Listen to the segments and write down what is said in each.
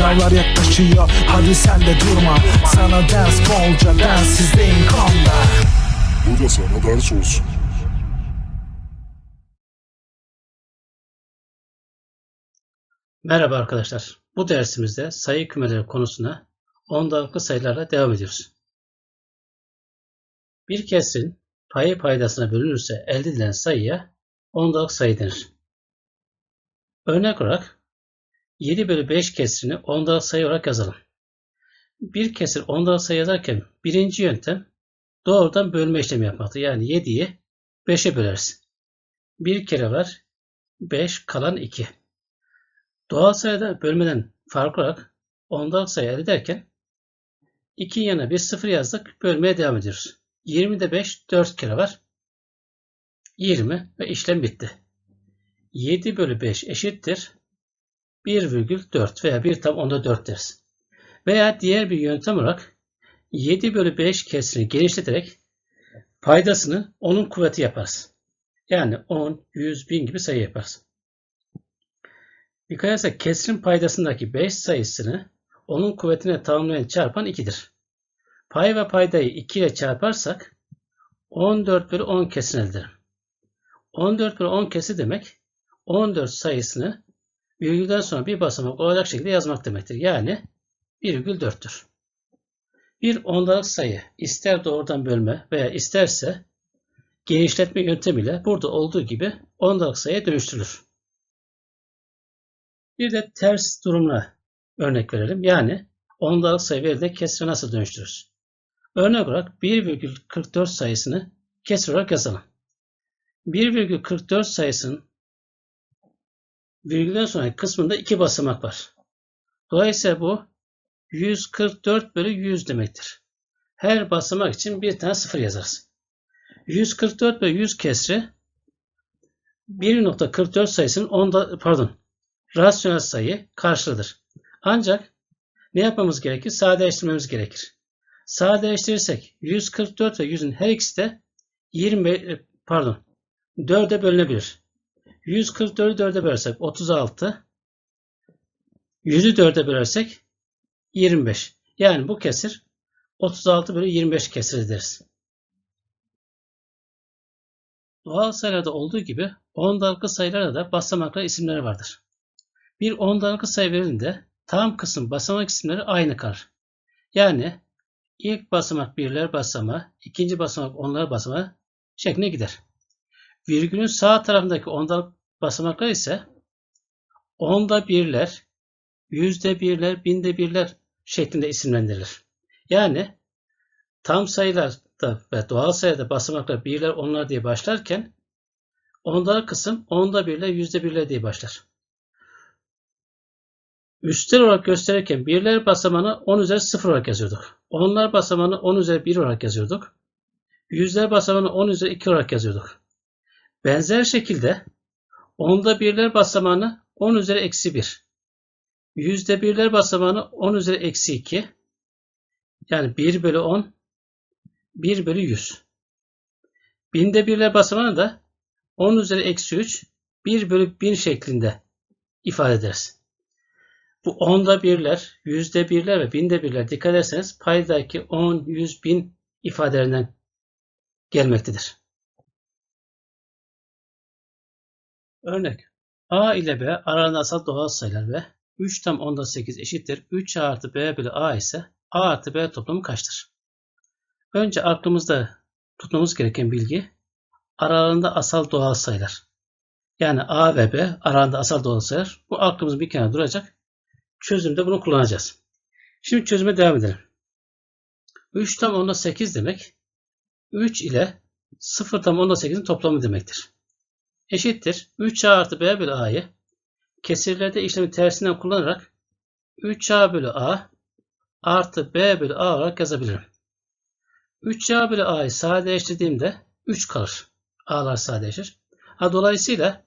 Sınavlar yaklaşıyor hadi sen de durma Sana ders bolca densizliğin konda Bu da sana ders olsun. Merhaba arkadaşlar. Bu dersimizde sayı kümeleri konusuna ondalıklı sayılarla devam ediyoruz. Bir kesrin payı paydasına bölünürse elde edilen sayıya ondalık sayı denir. Örnek olarak 7 bölü 5 kesrini ondalık sayı olarak yazalım. Bir kesir ondalık sayı yazarken birinci yöntem doğrudan bölme işlemi yapmaktır. Yani 7'yi 5'e böleriz. Bir kere var 5 kalan 2. Doğal sayıda bölmeden farklı olarak ondalık sayı elde ederken 2 yana bir sıfır yazdık. Bölmeye devam ediyoruz. 20'de 5 4 kere var. 20 ve işlem bitti. 7 bölü 5 eşittir 1,4 veya 1 tam onda 4 deriz. Veya diğer bir yöntem olarak 7 bölü 5 kesrini genişleterek paydasını onun kuvveti yaparız. Yani 10, 100, 1000 gibi sayı yaparız. Dikkat edersek kesrin paydasındaki 5 sayısını onun kuvvetine tamamlayan çarpan 2'dir. Pay ve paydayı 2 ile çarparsak 14 bölü 10 kesin elde ederim. 14 bölü 10 kesi demek 14 sayısını virgülden sonra bir basamak olacak şekilde yazmak demektir. Yani 1,4'tür. Bir ondalık sayı ister doğrudan bölme veya isterse genişletme yöntemiyle burada olduğu gibi ondalık sayıya dönüştürülür. Bir de ters durumla örnek verelim. Yani ondalık sayı verildiğinde kesre nasıl dönüştürürüz? Örnek olarak 1,44 sayısını kesir olarak yazalım. 1,44 sayısının virgülden sonraki kısmında iki basamak var. Dolayısıyla bu 144 bölü 100 demektir. Her basamak için bir tane sıfır yazarız. 144 bölü 100 kesri 1.44 sayısının onda pardon rasyonel sayı karşılıdır. Ancak ne yapmamız gerekir? Sadeleştirmemiz gerekir. Sadeleştirirsek 144 ve 100'ün her ikisi de 20 pardon 4'e bölünebilir. 144'ü 4'e bölersek 36 100'ü 4'e bölersek 25. Yani bu kesir 36 bölü 25 kesir deriz. Doğal sayılarda olduğu gibi ondalıklı sayılarda da basamaklar isimleri vardır. Bir ondalıklı sayı verildiğinde tam kısım basamak isimleri aynı kalır. Yani ilk basamak birler basamağı, ikinci basamak onlar basamağı şeklinde gider. Virgülün sağ tarafındaki ondalık basamaklar ise onda birler, yüzde birler, binde birler şeklinde isimlendirilir. Yani tam sayılarda ve doğal sayıda basamaklar birler, onlar diye başlarken ondalık kısım onda birler, yüzde birler diye başlar. Üstel olarak gösterirken birler basamağını 10 üzeri 0 olarak yazıyorduk. Onlar basamağını 10 üzeri 1 olarak yazıyorduk. Yüzler basamağını 10 üzeri 2 olarak yazıyorduk. Benzer şekilde onda birler basamağını 10 üzeri eksi 1. Yüzde birler basamağını 10 üzeri eksi 2. Yani 1 bölü 10 1 bölü 100. Binde birler basamağını da 10 üzeri eksi 3 1 bölü 1000 şeklinde ifade ederiz. Bu onda birler, yüzde birler ve binde birler dikkat ederseniz paydaki 10, 100, 1000 ifadelerinden gelmektedir. Örnek A ile B aralarında asal doğal sayılar ve 3 tam onda 8 eşittir. 3 artı B bölü A ise A artı B toplamı kaçtır? Önce aklımızda tutmamız gereken bilgi aralarında asal doğal sayılar. Yani A ve B aralarında asal doğal sayılar. Bu aklımız bir kenara duracak. Çözümde bunu kullanacağız. Şimdi çözüme devam edelim. 3 tam onda 8 demek 3 ile 0 tam onda 8'in toplamı demektir. Eşittir 3A artı B bölü A'yı kesirlerde işlemi tersinden kullanarak 3A bölü A artı B bölü A olarak yazabilirim. 3A bölü A'yı sadeleştirdiğimde 3 kalır. A'lar sadeleşir. Ha, dolayısıyla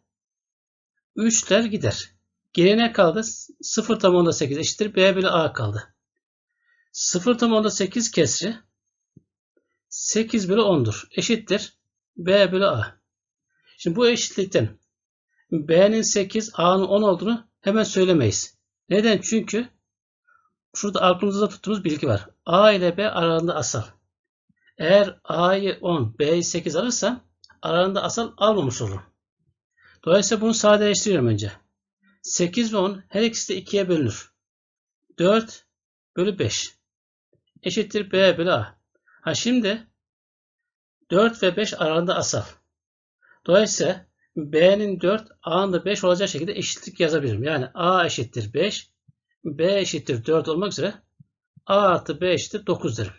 3'ler gider. Geriye kaldı? 0 tam onda 8 eşittir B bölü A kaldı. 0 tam onda 8 kesri 8 bölü 10'dur. Eşittir B bölü A. Şimdi bu eşitlikten B'nin 8, A'nın 10 olduğunu hemen söylemeyiz. Neden? Çünkü şurada aklımızda tuttuğumuz bilgi var. A ile B aralarında asal. Eğer A'yı 10, B'yi 8 alırsam aralarında asal almamış olurum. Dolayısıyla bunu sadeleştiriyorum önce. 8 ve 10 her ikisi de 2'ye bölünür. 4 bölü 5 eşittir B bölü A. Ha şimdi 4 ve 5 aralarında asal. Dolayısıyla B'nin 4, A'nın da 5 olacağı şekilde eşitlik yazabilirim. Yani A eşittir 5, B eşittir 4 olmak üzere A artı B eşittir 9 derim.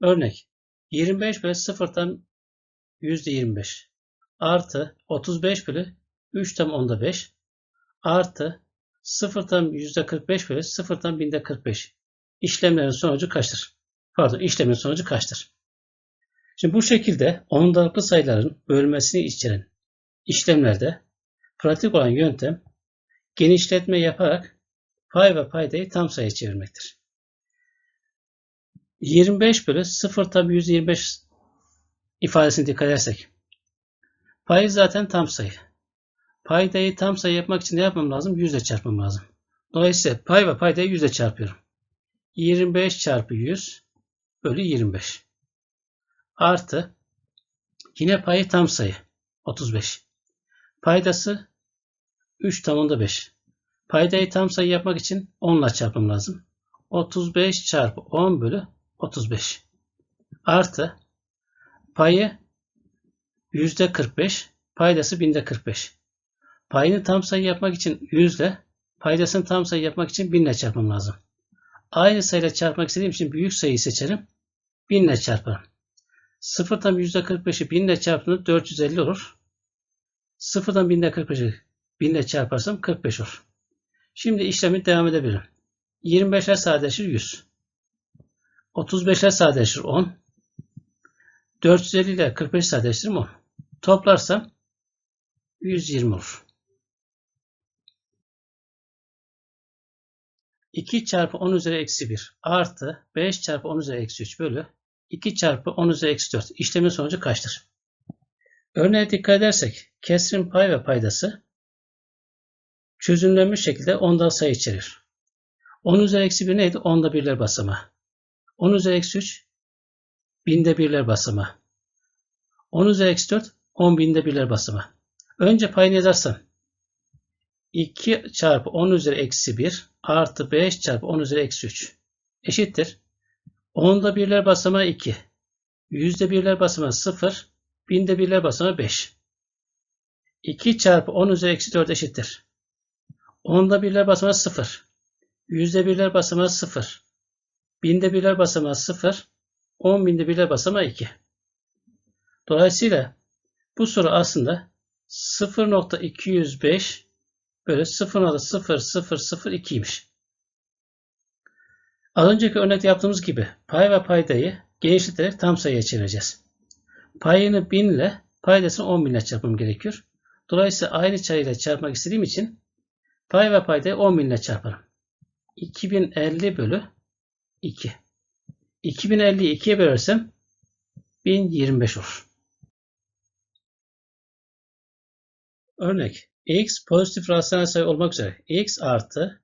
Örnek 25 bölü 0'dan %25 artı 35 bölü 3 tam onda 5 artı 0'dan %45 bölü 0'dan binde 45 işlemlerin sonucu kaçtır? Pardon işlemin sonucu kaçtır? Şimdi bu şekilde ondalıklı sayıların bölmesini içeren işlemlerde pratik olan yöntem genişletme yaparak pay ve paydayı tam sayı çevirmektir. 25 bölü 0 tabi 125 ifadesini dikkat edersek payı zaten tam sayı. Paydayı tam sayı yapmak için ne yapmam lazım? 100 ile çarpmam lazım. Dolayısıyla pay ve paydayı 100 ile çarpıyorum. 25 çarpı 100 bölü 25 artı yine payı tam sayı 35. Paydası 3 tamında 5. Paydayı tam sayı yapmak için 10 ile çarpım lazım. 35 çarpı 10 bölü 35 artı payı yüzde 45 paydası binde 45. Payını tam sayı yapmak için yüzle paydasını tam sayı yapmak için binle çarpmam lazım. Aynı sayıyla çarpmak istediğim için büyük sayıyı seçerim. Binle çarparım. 0 tam %45'i 1000 ile çarptığında 450 olur. 0'dan 1000 ile 45'i 1000 ile çarparsam 45 olur. Şimdi işlemi devam edebilirim. 25'e sadeleşir 100. 35'e sadeleşir 10. 450 ile 45 sadeleştiririm 10. Toplarsam 120 olur. 2 çarpı 10 üzeri eksi 1 artı 5 çarpı 10 üzeri eksi 3 bölü 2 çarpı 10 üzeri eksi 4 işlemin sonucu kaçtır? Örneğe dikkat edersek kesrin pay ve paydası çözümlenmiş şekilde ondan sayı içerir. 10 üzeri eksi 1 neydi? 10'da birler basamağı. 10 üzeri eksi 3 binde birler basamağı. 10 üzeri eksi 4 10 binde birler basamağı. Önce payını yazarsam 2 çarpı 10 üzeri eksi 1 artı 5 çarpı 10 üzeri eksi 3 eşittir. 10'da birler basamağı 2. Yüzde birler basamağı 0. Binde birler basamağı 5. 2 çarpı 10 üzeri eksi 4 eşittir. 10'da birler basamağı 0. Yüzde birler basamağı 0. Binde birler basamağı 0. 10 binde birler basamağı 2. Dolayısıyla bu soru aslında 0.205 bölü 0.0002'ymiş. Az önceki örnekte yaptığımız gibi pay ve paydayı genişleterek tam sayıya çevireceğiz. Payını 1000 ile paydasını 10 bin ile çarpmam gerekiyor. Dolayısıyla aynı sayıyla çarpmak istediğim için pay ve paydayı 10 bin ile çarparım. 2050 bölü 2. 2050'yi 2'ye bölersem 1025 olur. Örnek x pozitif rasyonel sayı olmak üzere x artı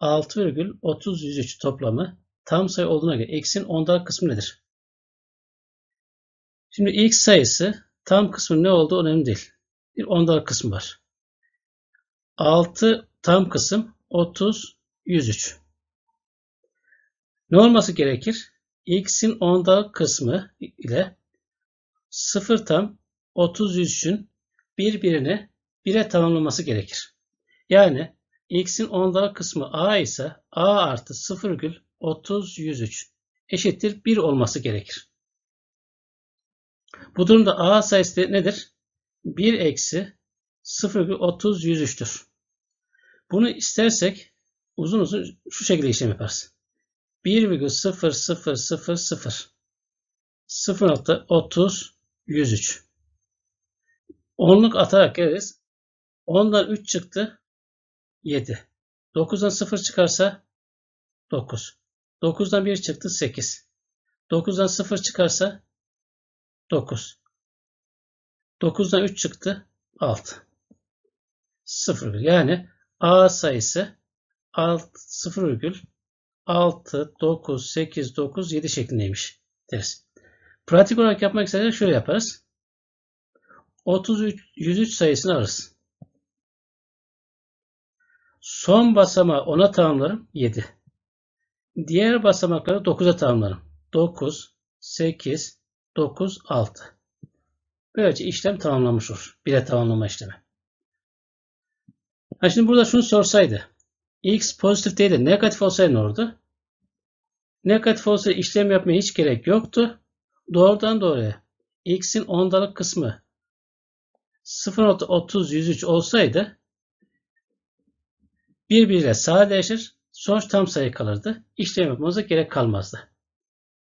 6,30 toplamı tam sayı olduğuna göre x'in ondalık kısmı nedir? Şimdi x sayısı tam kısmı ne olduğu önemli değil. Bir ondalık kısmı var. 6 tam kısım 30 103. Ne olması gerekir? x'in ondalık kısmı ile 0 tam 30 103'ün birbirini 1'e tamamlaması gerekir. Yani x'in ondalık kısmı a ise a artı 0,30 103 eşittir 1 olması gerekir. Bu durumda a sayısı nedir? 1 eksi 0,30 103'tür. Bunu istersek uzun uzun şu şekilde işlem yaparız. 1,0000 0.30 103 Onluk atarak geliriz. 10'dan 3 çıktı. 7. 9'dan 0 çıkarsa 9. 9'dan 1 çıktı 8. 9'dan 0 çıkarsa 9. 9'dan 3 çıktı 6. 0. Yani A sayısı 0,6, 9, 8, 9, 7 şeklindeymiş deriz. Pratik olarak yapmak istersek şöyle yaparız. 33, 103 sayısını alırız. Son basamağı 10'a tamamlarım 7. Diğer basamakları 9'a tamamlarım. 9, 8, 9, 6. Böylece işlem tamamlanmış olur. Bire tamamlama işlemi. Ha şimdi burada şunu sorsaydı. X pozitif değil de negatif olsaydı ne olurdu? Negatif olsa işlem yapmaya hiç gerek yoktu. Doğrudan doğruya x'in ondalık kısmı 0.30 103 olsaydı birbiriyle sadeleşir. Sonuç tam sayı kalırdı. İşlem yapmamıza gerek kalmazdı.